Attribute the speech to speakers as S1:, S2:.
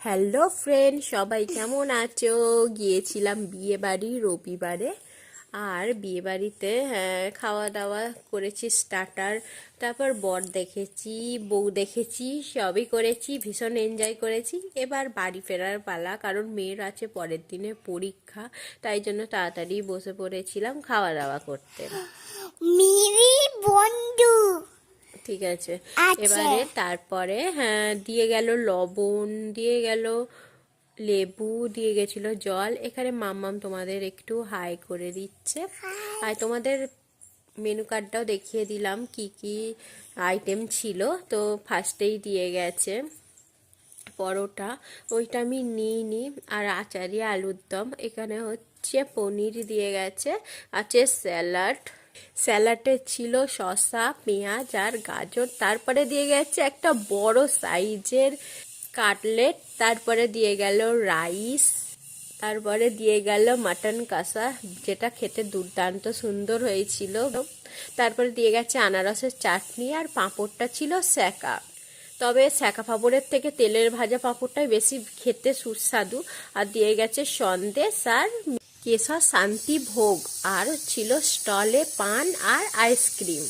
S1: Hello friend সবাই কেমন আছো? গিয়েছিলাম বিয়ে বাড়ি রবিবারে। আর বিয়ে বাড়িতে হ্যাঁ, খাওয়া দাওয়া করেছি স্টার্টার তারপর বর দেখেছি বউ দেখেছি সবই করেছি ভীষণ এনজয় করেছি। এবার বাড়ি ফেরার পালা কারণ মেয়ের আছে পরের দিনে পরীক্ষা তাই জন্য তাড়াতাড়ি বসে পড়েছিলাম খাওয়া দাওয়া করতে।
S2: মিরি
S1: ঠিক আছে।
S2: আচ্ছা।
S1: এবারে তারপরে হ্যাঁ দিয়ে গেল লবণ দিয়ে গেল লেবু দিয়ে গেছিল জল। এখানে মাম্মাম তোমাদের একটু হাই করে দিচ্ছে। আর তোমাদের মেনু কার্ডটাও দেখিয়ে দিলাম কি কি আইটেম ছিল। তো ফার্স্টেই দিয়ে গেছে পরোটা। ওইটা আমি নিইনি আর আচারি আলুর দম। এখানে হচ্ছে পনির দিয়ে গেছে। আছে স্যালাড স্যালাডে ছিল শসা, পেঁয়াজ আর গাজর। তারপরে দিয়ে গেছে একটা বড় সাইজের কাটলেট। তারপরে দিয়ে গেল রাইস। তারপরে দিয়ে গেল মাটন কষা, যেটা খেতে দুর্দান্ত সুন্দর হয়েছিল। তারপরে দিয়ে গেছে আনারসের চাটনি আর পাঁপড়টা ছিল স্যাকা তবে স্যাকা পাঁপড়ের থেকে তেলের ভাজা পাঁপড়টাই বেশি খেতে সুস্বাদু। আর দিয়ে গেছে সন্দেশ আর কেশর শান্তি ভোগ আর ছিল স্টলে পান আর আইসক্রিম।